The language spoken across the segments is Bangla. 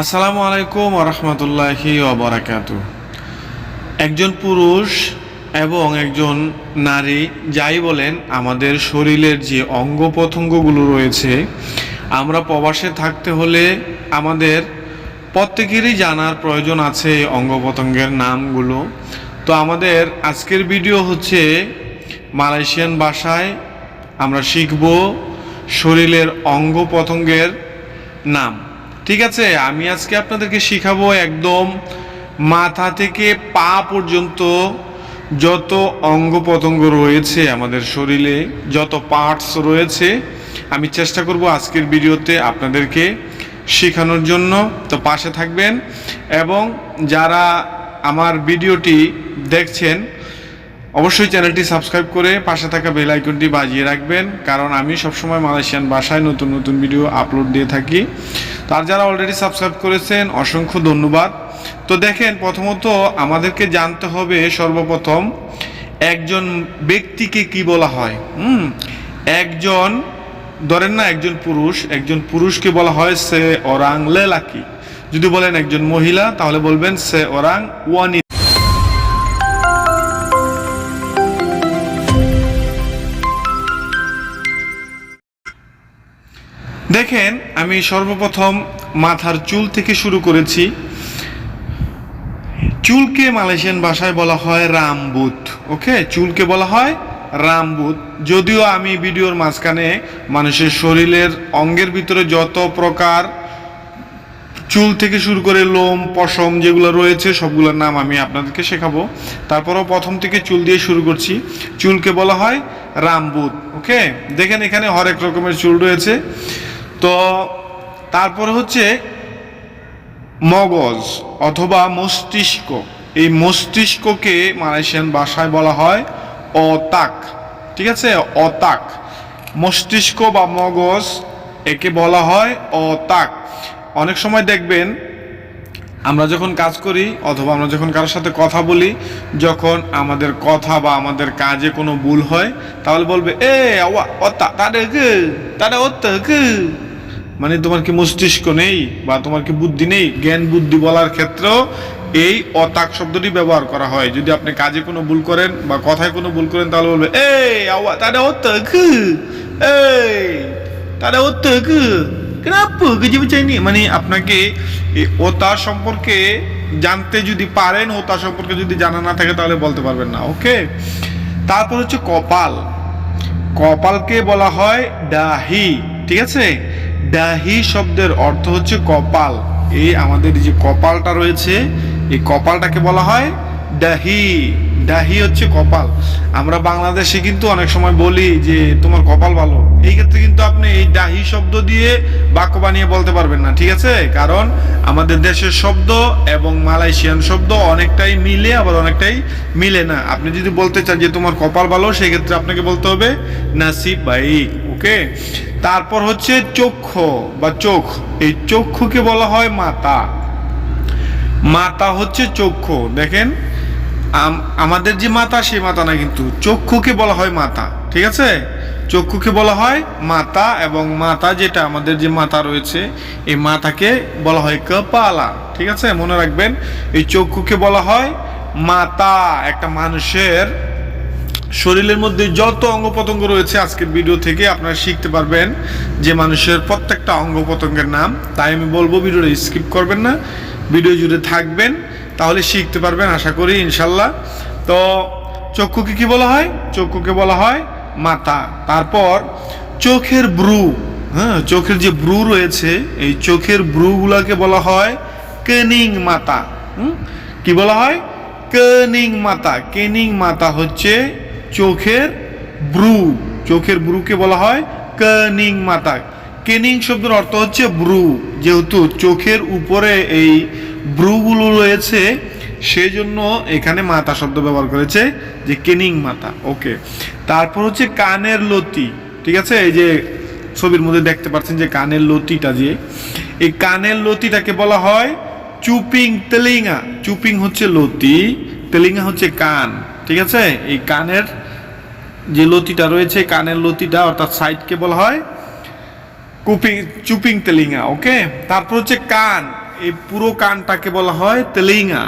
আসসালামু আলাইকুম রহমতুল্লাহি ওবরাকাত একজন পুরুষ এবং একজন নারী, যাই বলেন, আমাদের শরীরের যে অঙ্গ প্রত্যঙ্গগুলো রয়েছে, আমরা প্রবাসে থাকতে হলে আমাদের প্রত্যেকেরই জানার প্রয়োজন আছে এই অঙ্গ প্রত্যঙ্গের নামগুলো। তো আমাদের আজকের ভিডিও হচ্ছে মালয়েশিয়ান ভাষায় আমরা শিখব শরীরের অঙ্গ প্রত্যঙ্গের নাম। ঠিক আছে, আমি আজকে আপনাদেরকে শিখাবো একদম মাথা থেকে পা পর্যন্ত যত অঙ্গ প্রত্যঙ্গ রয়েছে আমাদের শরীরে, যত পার্টস রয়েছে, আমি চেষ্টা করব আজকের ভিডিওতে আপনাদেরকে শেখানোর জন্য। তো পাশে থাকবেন এবং যারা আমার ভিডিওটি দেখছেন অবশ্যই চ্যানেলটি সাবস্ক্রাইব করে পাশে থাকা বেল আইকনটি বাজিয়ে রাখবেন, কারণ আমি সবসময় মালয়েশিয়ান ভাষায় নতুন নতুন ভিডিও আপলোড দিয়ে থাকি। তার যারা অলরেডি সাবস্ক্রাইব করেছেন, অসংখ্য ধন্যবাদ। তো দেখেন, প্রথমত আমাদেরকে জানতে হবে সর্বপ্রথম একজন ব্যক্তিকে কি বলা হয়। হুম, একজন, ধরেন না একজন পুরুষ, একজন পুরুষকে বলা হয় সে ওরাং লেলাকি। যদি বলেন একজন মহিলা, তাহলে বলবেন সে ওরাং ওয়ানি দেখেন, আমি সর্বপ্রথম মাথার চুল থেকে শুরু করেছি। চুলকে মালয়েশিয়ান ভাষায় বলা হয় রামবুত, ওকে? চুলকে বলা হয় রামবুত। যদিও আমি ভিডিওর মাঝখানে মানুষের শরীরের অঙ্গের ভিতরে যত প্রকার চুল থেকে শুরু করে লোম, পশম যেগুলো রয়েছে, সবগুলোর নাম আমি আপনাদেরকে শেখাবো। তারপরও প্রথম থেকে চুল দিয়ে শুরু করছি। চুলকে বলা হয় রামবুত, ওকে? দেখেন এখানে হরেক রকমের চুল রয়েছে। তো তারপরে হচ্ছে মগজ অথবা মস্তিষ্ক। এই মস্তিষ্ককে মালয়েশিয়ান ভাষায় বলা হয় অতাক। ঠিক আছে? অতাক। মস্তিষ্ক বা মগজ একে বলা হয় অতাক। অনেক সময় দেখবেন, আমরা যখন কাজ করি অথবা আমরা যখন কারোর সাথে কথা বলি, যখন আমাদের কথা বা আমাদের কাজে কোনো ভুল হয়, তাহলে বলবে, এ অতা তারে গে অত মানে তোমার কি মস্তিষ্ক নেই বা তোমার কি বুদ্ধি নেই? জ্ঞান, বুদ্ধি বলার ক্ষেত্রেও এই অতাক শব্দটি ব্যবহার করা হয়। যদি আপনি কাজে কোনো ভুল করেন বা কথায় কোনো ভুল করেন, তাহলে বলবে, এই, আওয়া, তারে অত গে এই, তারে অত গে কিছু চাইনি মানে আপনাকে ওতা সম্পর্কে জানতে যদি পারেন ওতা সম্পর্কে যদি জানা না থাকে, তাহলে বলতে পারবেন না, ওকে? তারপর হচ্ছে কপাল। কপালকে বলা হয় ডাহি, ঠিক আছে? ডাহি শব্দের অর্থ হচ্ছে কপাল। এই আমাদের যে কপালটা রয়েছে, এই কপালটাকে বলা হয় ডাহি ডাহি হচ্ছে কপাল। আমরা বাংলাদেশে কিন্তু অনেক সময় বলি যে, তোমার কপাল ভালো। এই ক্ষেত্রে কিন্তু আপনি এই ডাহি শব্দ দিয়ে বাক্য বানিয়ে বলতে পারবেন না, ঠিক আছে? কারণ আমাদের দেশের শব্দ এবং মালয়েশিয়ান শব্দ অনেকটাই মিলে, আবার অনেকটাই মিলে না। আপনি যদি বলতে চান যে, তোমার কপাল ভালো, সেই ক্ষেত্রে আপনাকে বলতে হবে, নাসিব বাই ওকে তারপর হচ্ছে চক্ষু বা চোখ। এই চক্ষুকে বলা হয় মাতা। মাতা হচ্ছে চক্ষু। দেখেন আমাদের যে মাতা, সেই মাতা না কিন্তু। চক্ষুকে বলা হয় মাতা। ঠিক আছে? চক্ষুকে বলা হয় মাতা এবং মাতা যেটা আমাদের যে মাতা রয়েছে, এই মাতাকে বলা হয় কপালা। ঠিক আছে? মনে রাখবেন, এই চক্ষুকে বলা হয় মাতা। একটা মানুষের শরীরের মধ্যে যত অঙ্গ প্রত্যঙ্গ রয়েছে আজকের ভিডিও থেকে আপনারা শিখতে পারবেন যে মানুষের প্রত্যেকটা অঙ্গ প্রত্যঙ্গের নাম। তাই আমি বলব ভিডিওটা স্কিপ করবেন না, ভিডিও জুড়ে থাকবেন, তাহলে শিখতে পারবেন আশা করি, ইনশাল্লাহ। তো চক্ষুকে কি বলা হয়? চক্ষুকে বলা হয় মাথা। তারপর চোখের ব্রু হ্যাঁ চোখের যে ব্রু রয়েছে, এই চোখের ব্রুগুলাকে বলা হয় কেনিং মাতা হুম? কি বলা হয়? কেনিং মাতা কেনিং মাতা হচ্ছে চোখের ব্রু, চোখের ব্রুকে বলা হয় কেনিং মাতা। কেনিং শব্দের অর্থ হচ্ছে ব্রু। যেহেতু চোখের উপরে এই ব্রুগুলো রয়েছে, সেজন্য এখানে মাতা শব্দ ব্যবহার করেছে যে কেনিং মাতা। ওকে। তারপর হচ্ছে কানের লতি। ঠিক আছে? এই যে ছবির মধ্যে দেখতে পাচ্ছেন যে কানের লতিটা যে এই কানের লতিটাকে বলা হয় চুপিং তেলিঙ্গা। চুপিং হচ্ছে লতি, তেলিঙ্গা হচ্ছে কান। ঠিক আছে? এই কানের যে লতিটা রয়েছে, কানের লতিটা, অর্থাৎ সাইডকে বলা হয় কুপিং, চুপিং তেলিঙ্গা, ওকে? তারপর হচ্ছে কান, এই পুরো কানটাকে বলা হয় তেলিঙ্গা।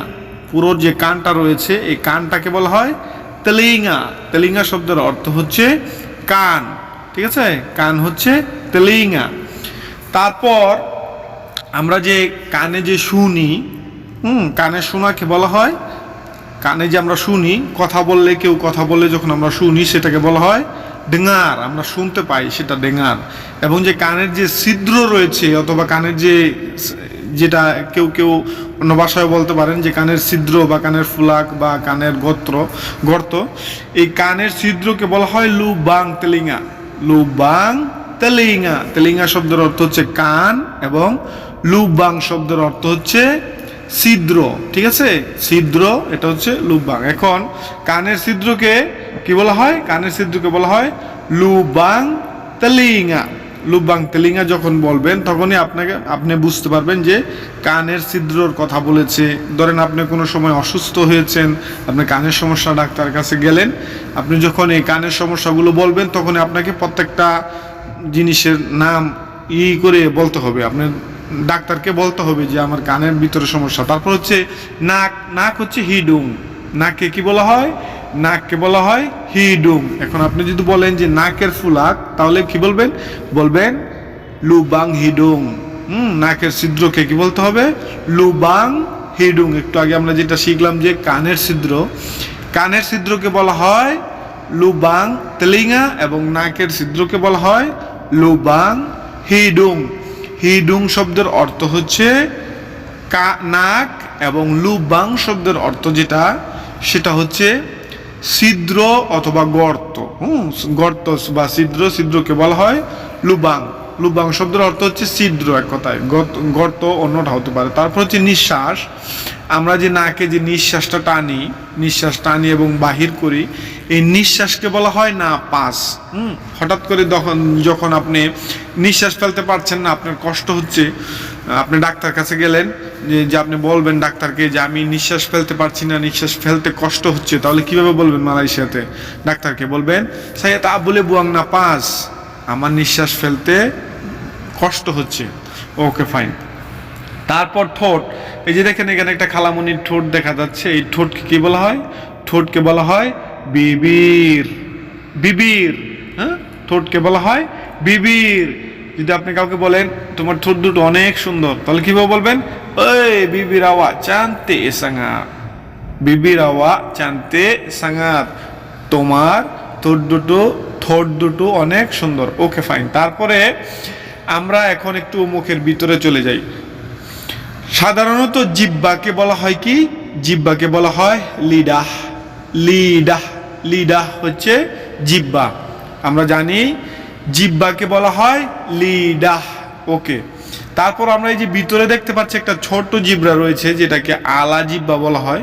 পুরো যে কানটা রয়েছে, এই কানটাকে বলা হয় তেলিঙ্গা। তেলিঙ্গা শব্দের অর্থ হচ্ছে কান, ঠিক আছে? কান হচ্ছে তেলিঙ্গা। তারপর আমরা যে কানে যে শুনি হুম কানে শোনাকে বলা হয় কানে যে আমরা শুনি, কথা বললে কেউ কথা বললে যখন আমরা শুনি, সেটাকে বলা হয় ডেঙার। আমরা শুনতে পাই সেটা ডেঙার। এবং যে কানের যে ছিদ্র রয়েছে, অথবা কানের যে যেটা কেউ কেউ অন্য ভাষায় বলতে পারেন, যে কানের ছিদ্র বা কানের ফুলাক বা কানের গোত্র, গর্ত, এই কানের ছিদ্রকে বলা হয় লু বাং তেলিঙ্গা। লু বাং তেলিঙ্গা। তেলিঙ্গা শব্দের অর্থ হচ্ছে কান এবং লু বাং শব্দের অর্থ হচ্ছে ছিদ্র, ঠিক আছে? ছিদ্র, এটা হচ্ছে লুবাং এখন, কানের ছিদ্রকে কি বলা হয়? কানের ছিদ্রকে বলা হয় লুবাং তেলিঙ্গা। লুবাং তেলিঙ্গা যখন বলবেন, তখনই আপনাকে, আপনি বুঝতে পারবেন যে কানের ছিদ্রর কথা বলেছে। ধরেন আপনি কোনো সময় অসুস্থ হয়েছেন, আপনি কানের সমস্যা ডাক্তার কাছে গেলেন, আপনি যখন এই কানের সমস্যাগুলো বলবেন তখন আপনাকে প্রত্যেকটা জিনিসের নাম ই করে বলতে হবে। আপনার ডাক্তারকে বলতে হবে যে আমার কানের ভিতরে সমস্যা। তারপর হচ্ছে নাক নাক হচ্ছে হিডুং। নাককে কি বলা হয়? নাককে বলা হয় হিডুং। এখন আপনি যদি বলেন যে নাকের ফুলাক, তাহলে কি বলবেন? বলবেন লুবাং হিডুং। হুম, নাকের ছিদ্রকে কি বলতে হবে? লুবাং হিডুং। একটু আগে আমরা যেটা শিখলাম যে কানের ছিদ্র। কানের ছিদ্রকে বলা হয় লুবাং তেলিঙ্গা এবং নাকের ছিদ্রকে বলা হয় লুবাং হিডুং। হিডুং শব্দের অর্থ হচ্ছে কা, নাক এবং লুবাং শব্দের অর্থ যেটা, সেটা হচ্ছে ছিদ্র অথবা গর্ত। হুম, গর্ত বা ছিদ্র, ছিদ্রকে বলা হয় লুবাং। লুবাং শব্দের অর্থ হচ্ছে ছিদ্র এক কথায়। গর্ত- অন্যটা হতে পারে। তারপর হচ্ছে নিঃশ্বাস। আমরা যে নাকে যে নিঃশ্বাসটা টানি, নিঃশ্বাস টানি এবং বাহির করি এই নিঃশ্বাসকে বলা হয় না পাস। হুম। হঠাৎ করে তখন যখন আপনি নিঃশ্বাস ফেলতে পারছেন না আপনার কষ্ট হচ্ছে আপনি ডাক্তার কাছে গেলেন যে যে আপনি বলবেন ডাক্তারকে যে আমি নিঃশ্বাস ফেলতে পারছি না নিঃশ্বাস ফেলতে কষ্ট হচ্ছে। তাহলে কীভাবে বলবেন মালয়েশিয়াতে? ডাক্তারকে বলবেন সাইয়া তা বলে বুয়াং না পাস আমার নিঃশ্বাস ফেলতে কষ্ট হচ্ছে। Okay fine. তারপর ঠোঁট এই যে দেখেন এখানে একটা খালামনির ঠোঁট দেখা যাচ্ছে এই ঠোঁটকে কী বলা হয়? ঠোঁটকে বলা হয় বিবির বিবির হ্যাঁ? ঠোঁটকে বলা হয় বিবির। যদি আপনি কাউকে বলেন, তোমার ঠোঁট দুটো অনেক সুন্দর তাহলে কীভাবে বলবেন? ওই, বিবির আওয়া চান্তে সাঙা বিবির আওয়া চান্তে সাঙাত তোমার ঠোঁট দুটো ঠোঁট দুটো অনেক সুন্দর। Okay, fine. তারপরে আমরা এখন একটু মুখের ভিতরে চলে যাই। সাধারণত জিব্বাকে বলা হয় কি? জিব্বাকে বলা হয় লিডাহ। লিডাহ। লিডাহ হচ্ছে জিব্বা। আমরা জানি জিব্বাকে বলা হয় লিডাহ ওকে। তারপর আমরা এই যে ভিতরে দেখতে পাচ্ছি একটা ছোট্ট জিব্রা রয়েছে, যেটাকে আলা জিব্বা বলা হয়।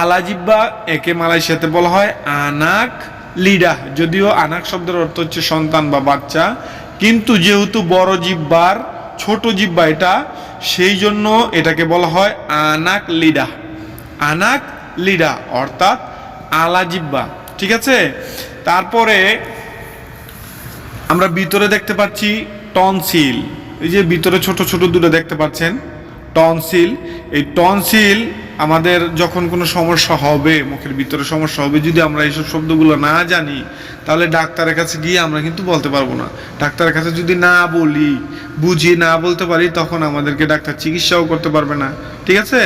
আলা জিব্বা একে মালয়েশিয়াতে বলা হয় আনাক লিডা। যদিও আনাক শব্দের অর্থ হচ্ছে সন্তান বা বাচ্চা। কিন্তু যেহেতু বড় জিব্বার, ছোট জিব্বা এটা, সেই জন্য এটাকে বলা হয় আনাক লিডা। আনাক লিডা, অর্থাৎ আলা জিব্বা, ঠিক আছে? তারপরে আমরা ভিতরে দেখতে পাচ্ছি টনসিল। এই যে ভিতরে ছোট ছোট দুটো দেখতে পাচ্ছেন, টনসিল। এই টনসিল আমাদের যখন কোনো সমস্যা হবে, মুখের ভিতরে সমস্যা হবে, যদি আমরা এইসব শব্দগুলো না জানি, তাহলে ডাক্তারের কাছে গিয়ে আমরা কিন্তু বলতে পারব না। ডাক্তারের কাছে যদি না বলি, বুঝিয়ে না বলতে পারি, তখন আমাদেরকে ডাক্তার চিকিৎসাও করতে পারবে না, ঠিক আছে?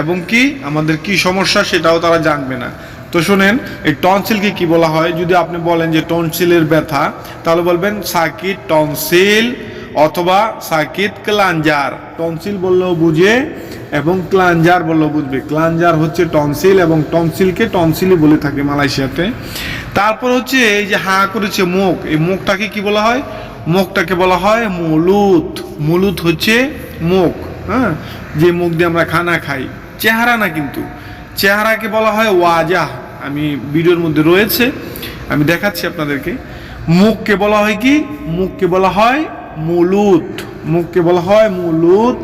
এবং কি? আমাদের কি সমস্যা সেটাও তারা জানবে না। তো শুনেন, এই টনসিলকে কি বলা হয়? যদি আপনি বলেন যে টনসিলের ব্যথা, তাহলে বলবেন সাকিট টনসিল অথবা সাকিত ক্লাঞ্জার টনসিল বললেও বুঝে এবং ক্লাঞ্জার বললেও বুঝবে। ক্লাঞ্জার হচ্ছে টনসিল এবং টনসিলকে টনসিলই বলে থাকে মালয়েশিয়াতে। তারপর হচ্ছে এই যে হা করেছে মুখ, এই মুখটাকে কি বলা হয়? মুখটাকে বলা হয় মুলুত। মুলুত হচ্ছে মুখ হ্যাঁ? যে মুখ দিয়ে আমরা খানা খাই। চেহারা না কিন্তু। চেহারাকে বলা হয় ওয়াজাহ। আমি ভিডিওর মধ্যে রয়েছে, আমি দেখাচ্ছি আপনাদেরকে। মুখকে বলা হয় কি? মুখকে বলা হয় মুলুত মুখকে বলা হয় মুলুত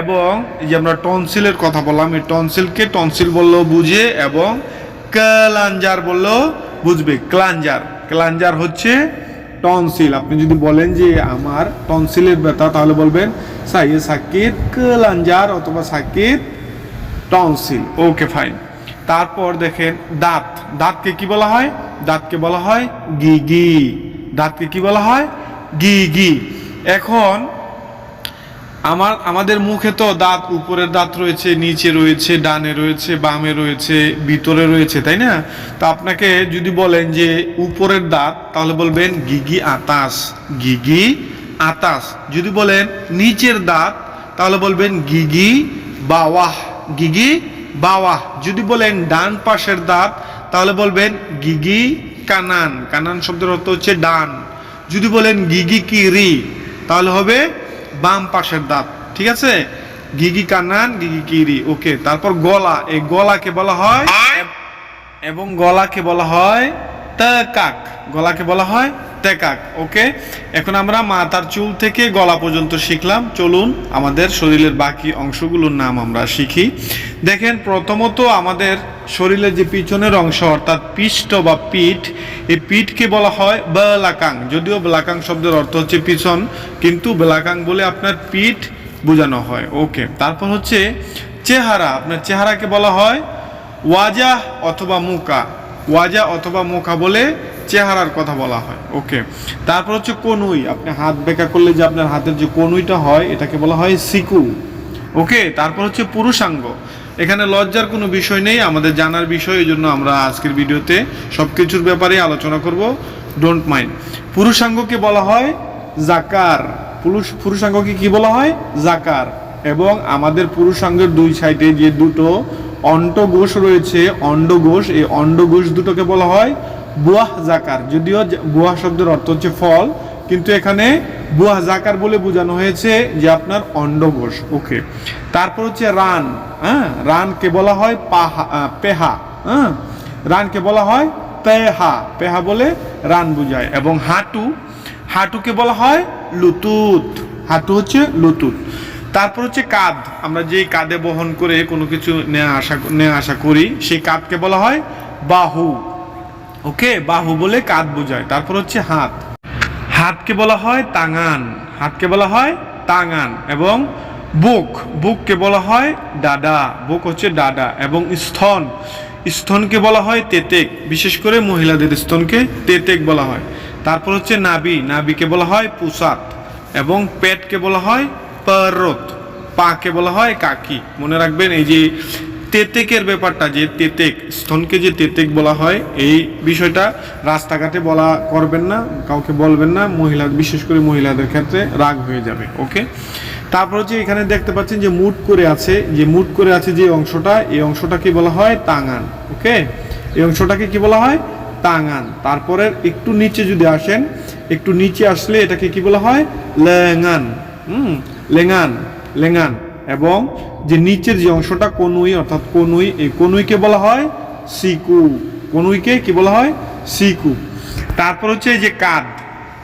এবং এই যে আমরা টনসিলের কথা বললাম, এই টনসিলকে টনসিল বললেও বুঝে এবং ক্লাঞ্জার বললেও বুঝবে। ক্লাঞ্জার। ক্লাঞ্জার হচ্ছে টনসিল। আপনি যদি বলেন যে আমার টনসিলের ব্যথা, তাহলে বলবেন, সাইয়ে সাকিত কেলাঞ্জার অথবা সাকিত টনসিল ওকে ফাইন তারপর দেখেন দাঁত। দাঁতকে কি বলা হয়? দাঁতকে বলা হয় গিগি দাঁতকে কি বলা হয়? গি গি। এখন আমার, আমাদের মুখে তো দাঁত, উপরের দাঁত রয়েছে, নিচে রয়েছে, ডানে রয়েছে, বামে রয়েছে, ভিতরে রয়েছে, তাই না? তো আপনাকে যদি বলেন যে উপরের দাঁত, তাহলে বলবেন গিগি আতাস গিগি আতাস। যদি বলেন নিচের দাঁত, তাহলে বলবেন গিগি বাওয়াহ। গিগি বাওয়া। যদি বলেন ডান পাশের দাঁত তাহলে বলবেন গিগি কানান। কানান শব্দের অর্থ হচ্ছে ডান। যদি বলেন গিগি কিরি তাহলে হবে বাম পাশের দাঁত। ঠিক আছে? গিগি কানান গিগি কিরি। ওকে তারপর গলা। এই গলাকে বলা হয় এবং গলাকে বলা হয় তেকাক গলাকে বলা হয় তেকাক ওকে? এখন আমরা মাথার চুল থেকে গলা পর্যন্ত শিখলাম। চলুন আমাদের শরীরের বাকি অংশগুলোর নাম আমরা শিখি। দেখেন, প্রথমত আমাদের শরীরের যে পিছনের অংশ, অর্থাৎ পিষ্ট বা পিঠ, এই পিঠকে বলা হয় বেলাকাং। যদিও বেলাকাং শব্দের অর্থ হচ্ছে পিছন, কিন্তু বেলাকাং বলে আপনার পিঠ বোঝানো হয়। ওকে, তারপর হচ্ছে চেহারা। আপনার চেহারাকে বলা হয় ওয়াজা অথবা মুকা। ওয়াজা অথবা মুখা বলে চেহারার কথা বলা হয়। ওকে। তারপর হচ্ছে কনুই। আপনি হাত বেঁকা করলে যে আপনার হাতের যে কনুইটা হয়, এটাকে বলা হয় সিকু। ওকে? তারপর হচ্ছে পুরুষাঙ্গ। এখানে লজ্জার কোনো বিষয় নেই, আমাদের জানার বিষয় এই জন্য আমরা আজকের ভিডিওতে সব কিছুর ব্যাপারে আলোচনা করব। ডোন্ট মাইন্ড পুরুষাঙ্গকে বলা হয় জাকার। পুরুষ পুরুষাঙ্গকে কি বলা হয়? জাকার। এবং আমাদের পুরুষাঙ্গের দুই সাইডে যে দুটো অন্ডগোষ রয়েছে অন্ডগোষ এই অন্ডগোষ দুটোকে বলা হয় বুয়াহ জাকার যদিও বুয়াহ শব্দের অর্থ হচ্ছে ফল, কিন্তু এখানে বুয়াহ জাকার বলে বোঝানো হয়েছে যে আপনার অন্ডগোষ ওকে। তারপর হচ্ছে রান। হ্যাঁ? রানকে বলা হয় পাহা পেহা। হ্যাঁ? রানকে বলা হয় পেহা। পেহা বলে রান বোঝায়। এবং হাঁটু। হাঁটুকে বলা হয় লুতুত। হাঁটু হচ্ছে লুতুত। তারপর হচ্ছে কাঁধ। আমরা যেই কাঁধে বহন করে কোনো কিছু নেওয়া আসা নেওয়া আসা করি, সেই কাঁধকে বলা হয় বাহু। ওকে? বাহু বলে কাঁধ বোঝায়। তারপর হচ্ছে হাত। হাতকে বলা হয় তাঙান। হাতকে বলা হয় তাঙান এবং বুক। বুককে বলা হয় ডাডা। বুক হচ্ছে ডাডা এবং স্থন স্থনকে বলা হয় তেতেক। বিশেষ করে মহিলাদের স্তনকে তেতেক বলা হয়। তারপর হচ্ছে নাবি নাবিকে বলা হয় পুসাত এবং পেটকে বলা হয় পরত পাকে বলা হয় কাকি। মনে রাখবেন, এই যে তেতেকের ব্যাপারটা, যে তেতেক স্তনকে যে তেতেক বলা হয়, এই বিষয়টা রাস্তাঘাটে বলা করবেন না, কাউকে বলবেন না, মহিলা, বিশেষ করে মহিলাদের ক্ষেত্রে রাগ হয়ে যাবে, ওকে? তারপর হচ্ছে এখানে দেখতে পাচ্ছেন যে মুট করে আছে, যে মুট করে আছে যে অংশটা, এই অংশটাকে বলা হয় তাঙান ওকে? এই অংশটাকে কি বলা হয়? তাঙান তারপরে একটু নিচে যদি আসেন, একটু নিচে আসলে এটাকে কি বলা হয়? লেঙান হুম? লেঙান লেঙান এবং যে নিচের যে অংশটা কনুই অর্থাৎ কনুই এই কনুইকে বলা হয় সিকু। কনুইকে কি বলা হয়? সিকু। তারপর হচ্ছে এই যে কাদ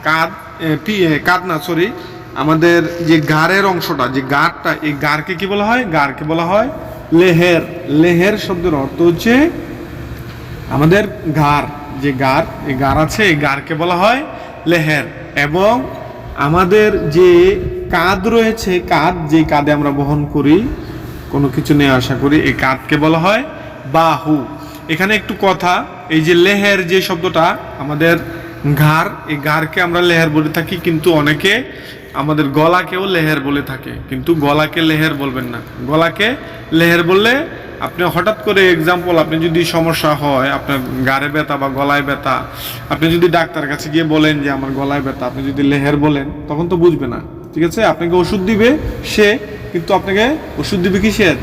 কাদ এ, না সরি আমাদের যে গাড়ের অংশটা যে গাড়টা এই গাড়কে কি বলা হয়? গাড়কে বলা হয় লেহের। লেহের শব্দের অর্থ হচ্ছে আমাদের গার যে গার এই গার আছে এই গারকে বলা হয় লেহের। এবং আমাদের যে কাঁধ রয়েছে, কাঁধ যে কাঁধে আমরা বহন করি, কোনো কিছু নিয়ে আশা করি, এই কাঁধকে বলা হয় বাহু। এখানে একটু কথা, এই যে লেহের যে শব্দটা, আমাদের ঘাড়, এই ঘাড়কে আমরা লেহের বলে থাকি, কিন্তু অনেকে আমাদের গলাকেও লেহের বলে থাকে, কিন্তু গলাকে লেহের বলবেন না। গলাকে লেহের বললে আপনি হঠাৎ করে এক্সাম্পল আপনি যদি সমস্যা হয়, আপনার গাড়ে ব্যথা বা গলায় ব্যথা, আপনি যদি ডাক্তার কাছে গিয়ে বলেন যে, আমার গলায় ব্যথা আপনি যদি লেহের বলেন, তখন তো বুঝবে না। ঠিক আছে? আপনাকে ওষুধ দিবে সে, কিন্তু আপনাকে ওষুধ দিবে কিসের?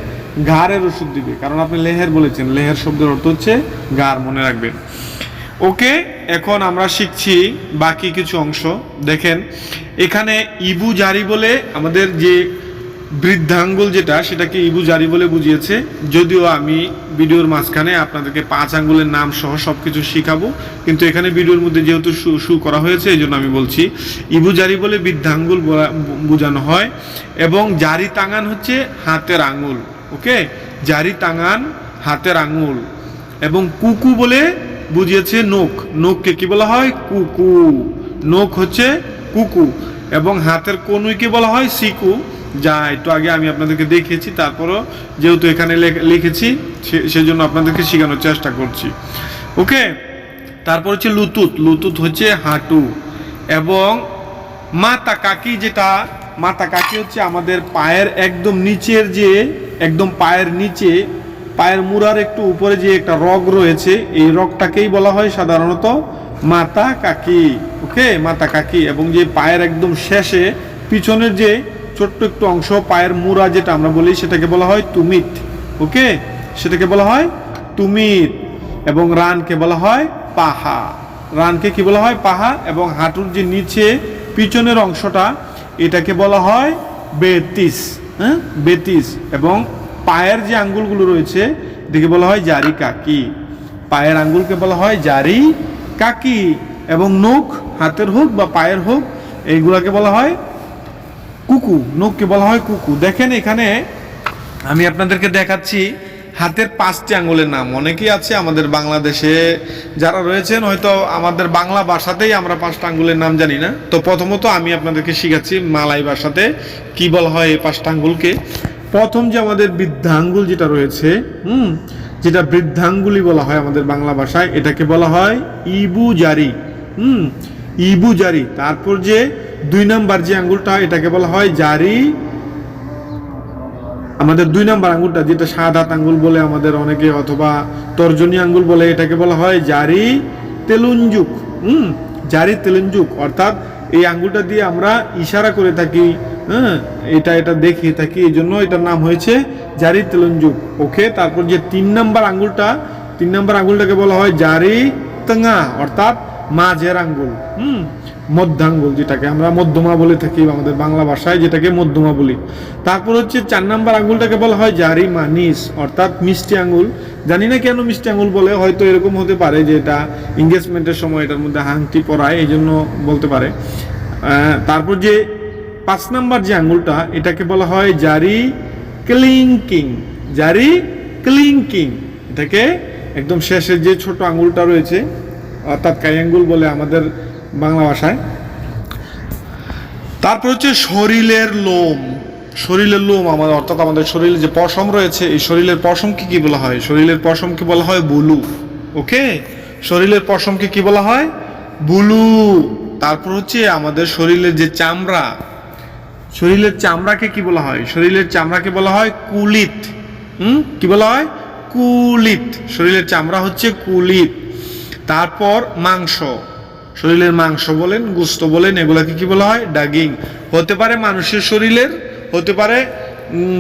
ঘাড়ের ওষুধ দিবে। কারণ আপনি লেহের বলেছেন। লেহের শব্দের অর্থ হচ্ছে গার মনে রাখবেন ওকে, এখন আমরা শিখছি বাকি কিছু অংশ। দেখেন, এখানে ইবু জারি বলে আমাদের যে বৃদ্ধাঙ্গুল যেটা, সেটাকে ইবু জারি বলে বুঝিয়েছে। যদিও আমি ভিডিওর মাঝখানে আপনাদেরকে পাঁচ আঙ্গুলের নাম সহ সব কিছু শিখাবো, কিন্তু এখানে ভিডিওর মধ্যে যেহেতু শু শু করা হয়েছে এই জন্য আমি বলছি, ইবু জারি বলে বৃদ্ধাঙ্গুল বোঝানো হয়, এবং জারি তাঙান হচ্ছে হাতের আঙুল ওকে জারি তাঙান, হাতের আঙুল, এবং কুকু বলে বুঝিয়েছে নোক নোককে কি বলা হয়? কুকু। নোক হচ্ছে কুকু, এবং হাতের কনুইকে বলা হয় সিকু। যা একটু আগে আমি আপনাদেরকে দেখিয়েছি, তারপরও যেহেতু এখানে লেখ- লিখেছি সেজন্য আপনাদেরকে শেখানোর চেষ্টা করছি। ওকে? তারপর হচ্ছে লুতুত। লুতুত হচ্ছে হাঁটু। এবং মাতা কাকি যেটা মাতা কাকি হচ্ছে আমাদের পায়ের একদম নিচের যে, একদম পায়ের নিচে, পায়ের মুড়ার একটু উপরে যে একটা রগ রয়েছে, এই রগটাকেই বলা হয় সাধারণত মাতা কাকি। ওকে? মাতা কাকি। এবং যে পায়ের একদম শেষে, পিছনের যে ছোট্ট একটু অংশ, পায়ের মুড়া যেটা আমরা বলি, সেটাকে বলা হয় তুমিত, ওকে? সেটাকে বলা হয় তুমিত, এবং রানকে বলা হয় পাহা। রানকে কি বলা হয়? পাহা, এবং হাঁটুর যে নিচে পিছনের অংশটা, এটাকে বলা হয় বেতিস হ্যাঁ? বেতিস, এবং পায়ের যে আঙ্গুলগুলো রয়েছে, এটাকে বলা হয় জারি কাকি। পায়ের আঙ্গুলকে বলা হয় জারি কাকি, এবং নখ, হাতের হোক বা পায়ের হোক, এইগুলাকে বলা হয় কুকু, নখকে বলা হয় কুকু। দেখেন এখানে আমি আপনাদেরকে দেখাচ্ছি হাতের পাঁচটি আঙ্গুলের নাম। অনেকেই আছে আমাদের বাংলাদেশে যারা রয়েছেন, হয়তো আমাদের বাংলা ভাষাতেই আমরা পাঁচটা আঙ্গুলের নাম জানি না। তো প্রথমত আমি আপনাদেরকে শিখাচ্ছি মালাই ভাষাতে কি বলা হয় এই পাঁচটা আঙ্গুলকে প্রথম যে আমাদের বৃদ্ধাঙ্গুল যেটা রয়েছে, হুম, যেটা বৃদ্ধাঙ্গুলি বলা হয় আমাদের বাংলা ভাষায়, এটাকে বলা হয় ইবু জারি হুম ইবু জারি তারপর যে দুই নাম্বার যে আঙ্গুলটা, এটাকে বলা হয় জারি। আমাদের দুই নাম্বার আঙ্গুলটা, যেটা সাত হাত আঙ্গুল বলে আমাদের অনেকে, অথবা তর্জনী আঙ্গুল বলে এটাকে বলা হয় জারি তেলুঞ্জুক হুম, জারি তেলুঞ্জুক অর্থাৎ এই আঙ্গুলটা দিয়ে আমরা ইশারা করে থাকি হ্যাঁ এটা এটা দেখিয়ে থাকি, এই জন্য এটার নাম হয়েছে জারি তেলুঞ্জুক ওকে, তারপর যে তিন নাম্বার আঙ্গুলটা, তিন নাম্বার আঙ্গুলটাকে বলা হয় জারি তঙা, অর্থাৎ মাঝের আঙ্গুল। হুম মধ্যাঙ্গুল যেটাকে আমরা মধ্যমা বলে থাকি আমাদের বাংলা ভাষায়, যেটাকে মধ্যমা বলি। তারপর হচ্ছে চার নাম্বার আঙ্গুলটাকে বলা হয় জারি মানিস অর্থাৎ মিষ্টি আঙ্গুল। জানি না কেন মিষ্টি আঙ্গুল বলে, হয়তো এরকম হতে পারে যে এটা এঙ্গেজমেন্টের সময় এটার মধ্যে হাংটি পড়ায় এই জন্য বলতে পারে। তারপর যে পাঁচ নাম্বার যে আঙ্গুলটা, এটাকে বলা হয় জারি ক্লিংকিং। জারি ক্লিংকিং। এটাকে একদম শেষের যে ছোট আঙ্গুলটা রয়েছে, অর্থাৎ কাই আঙ্গুল বলে আমাদের বাংলা ভাষায়। তারপর হচ্ছে শরীরের লোম। শরীরের লোম আমাদের, অর্থাৎ আমাদের শরীরে যে পশম রয়েছে, এই শরীরের পশমকে কি বলা হয়? শরীরের পশমকে বলা হয় বুলু। ওকে? শরীরের পশমকে কি বলা হয়? বুলু। তারপর হচ্ছে আমাদের শরীরের যে চামড়া, শরীরের চামড়াকে কি বলা হয়? শরীরের চামড়াকে বলা হয় কুলিত। হুম? কি বলা হয়? কুলিত। শরীরের চামড়া হচ্ছে কুলিত। তারপর মাংস। শরীরের মাংস বলেন, গুস্ত বলেন, এগুলাকে কি বলা হয়? ডাগিং। হতে পারে মানুষের শরীরের, হতে পারে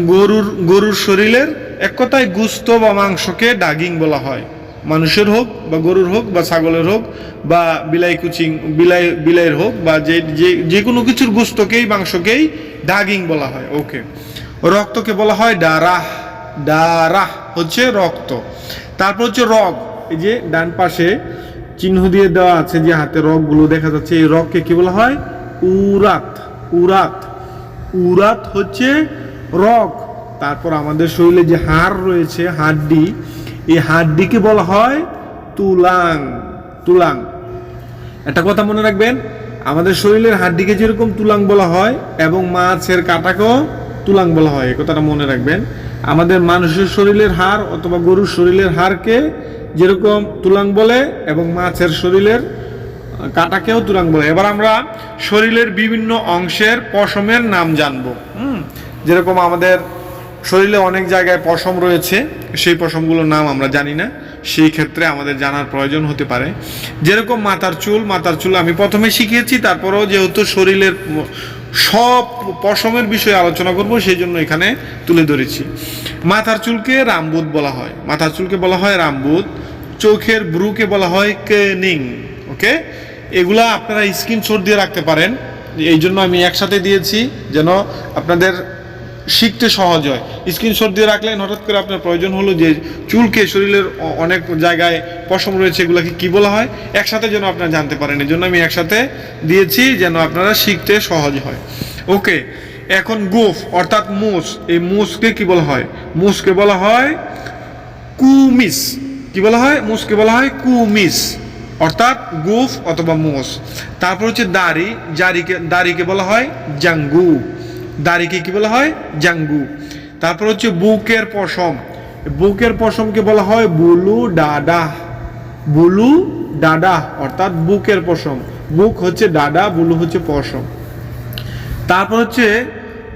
গরুর গরুর শরীরের। এক কথায় গুস্ত বা মাংসকে ডাগিং বলা হয়। মানুষের হোক বা গরুর হোক বা ছাগলের হোক বা বিলাই কুচিং, বিলাই, বিলাইয়ের হোক বা যে যে কোনো কিছুর গুস্তকেই, মাংসকেই ডাগিং বলা হয়। ওকে। রক্তকে বলা হয় ডারাহ। ডারাহ হচ্ছে রক্ত। তারপর হচ্ছে রগ। এই যে ডান পাশে চিহ্ন দিয়ে দেওয়া আছে যে হাতে রগগুলো দেখা যাচ্ছে। এই রগকে কি বলা হয়? উরাত। উরাত। উরাত হচ্ছে রগ। তারপর আমাদের শরীরে যে হাড় রয়েছে, হাড্ডি, এই হাড্ডিকে বলা হয় তুলাং। তুলাং। একটা কথা মনে রাখবেন, আমাদের শরীরের হাড্ডিকে যেরকম তুলাং বলা হয় এবং মাছের কাটাকেও তুলাং বলা হয়, এই কথাটা মনে রাখবেন। আমাদের মানুষের শরীরের হাড় অথবা গরুর শরীরের হাড়কে যেরকম তুলাং বলে এবং মাছের শরীরের কাটাকেও তুলাং বলে। এবার আমরা শরীরের বিভিন্ন অংশের পশমের নাম জানব। হুম? যেরকম আমাদের শরীরে অনেক জায়গায় পশম রয়েছে, সেই পশমগুলোর নাম আমরা জানি না। সেই ক্ষেত্রে আমাদের জানার প্রয়োজন হতে পারে। যেরকম মাথার চুল মাথার চুল আমি প্রথমে শিখিয়েছি, তারপরেও যেহেতু শরীরের সব পশমের বিষয়ে আলোচনা করব, সেই জন্য এখানে তুলে ধরেছি। মাথার চুলকে রামবুত বলা হয়। মাথার চুলকে বলা হয় রামবুত চোখের ব্রুকে বলা হয় কেনিং, ওকে? এগুলা আপনারা স্ক্রিনশট দিয়ে রাখতে পারেন। এই জন্য আমি একসাথে দিয়েছি, যেন আপনাদের শিখতে সহজ হয়। স্ক্রিনশট দিয়ে রাখলেন, হঠাৎ করে আপনার প্রয়োজন হলো যে চুলকে শরীরের অনেক জায়গায় পশম রয়েছে, এগুলোকে কি বলা হয়? একসাথে যেন আপনারা জানতে পারেন। এই জন্য আমি একসাথে দিয়েছি যেন আপনারা শিখতে সহজ হয়। ওকে এখন গোফ, অর্থাৎ মুস এই মুসকে কি বলা হয়? মুসকে বলা হয় কুমিস। কি বলা হয়? মুসকে বলা হয় কুমিস, অর্থাৎ গুফ অথবা মোষ। তারপর হচ্ছে দাড়ি। জারিকে, দাড়িকে বলা হয় জাঙ্গু। দাড়িকে কি বলা হয়? জাঙ্গু। তারপর হচ্ছে বুকের পশম। বুকের পশমকে বলা হয় বুলু ডাডা। বুলু ডাডা, অর্থাৎ বুকের পশম। বুক হচ্ছে ডাডা, বুলু হচ্ছে পশম। তারপর হচ্ছে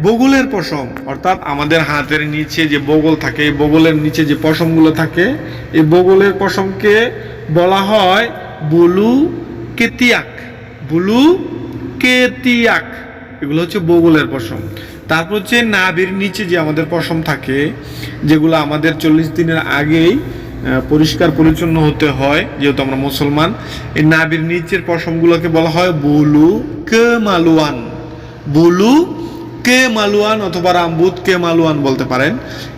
বগলের পশম, অর্থাৎ আমাদের হাতের নিচে যে বগল থাকে, এই বগলের নিচে যে পশমগুলো থাকে, এই বগলের পশমকে বলা হয় বুলু কেতিয়াক। বুলু কেতিয়াক। এগুলো হচ্ছে বগলের পশম। তারপর হচ্ছে নাভির নিচে যে আমাদের পশম থাকে, যেগুলো আমাদের চল্লিশ দিনের আগেই পরিষ্কার পরিচ্ছন্ন হতে হয়, যেহেতু আমরা মুসলমান, এই নাভির নিচের পশমগুলোকে বলা হয় বুলু কে মালুয়ান। বুলু কে মালুয়ান অথবা রামবুত কে মালুয়ান বলতে পারেন।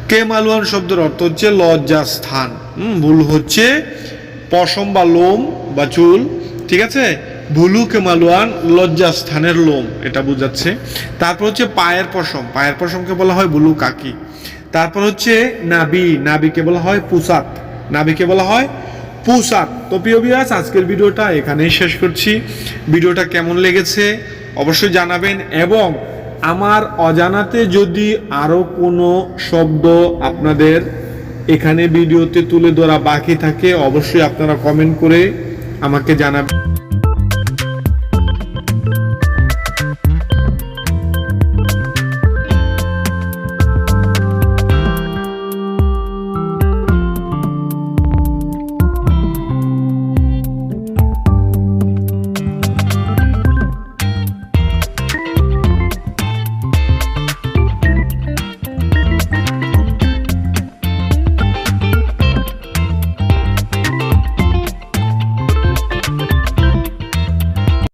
কে মালুয়ান শব্দের অর্থ হচ্ছে লজ্জাস্থান হুম ভুল হচ্ছে পশম বা লোম বা চুল, ঠিক আছে? ভুলু কে মালুয়ান লজ্জাস্থানের লোম, এটা বোঝাচ্ছে। তারপর হচ্ছে পায়ের পশম, পায়ের পশমকে বলা হয় বুলু কাকি তারপর হচ্ছে নাবি, নাবিকে বলা হয় পুসাত। নাবিকে বলা হয় পুসাত। তো প্রিয় বিয়াস আজকের ভিডিওটা এখানেই শেষ করছি। ভিডিওটা কেমন লেগেছে অবশ্যই জানাবেন এবং আমার অজানাতে যদি আরও কোনো শব্দ আপনাদের এখানে ভিডিওতে তুলে ধরা বাকি থাকে, অবশ্যই আপনারা কমেন্ট করে আমাকে জানাবেন।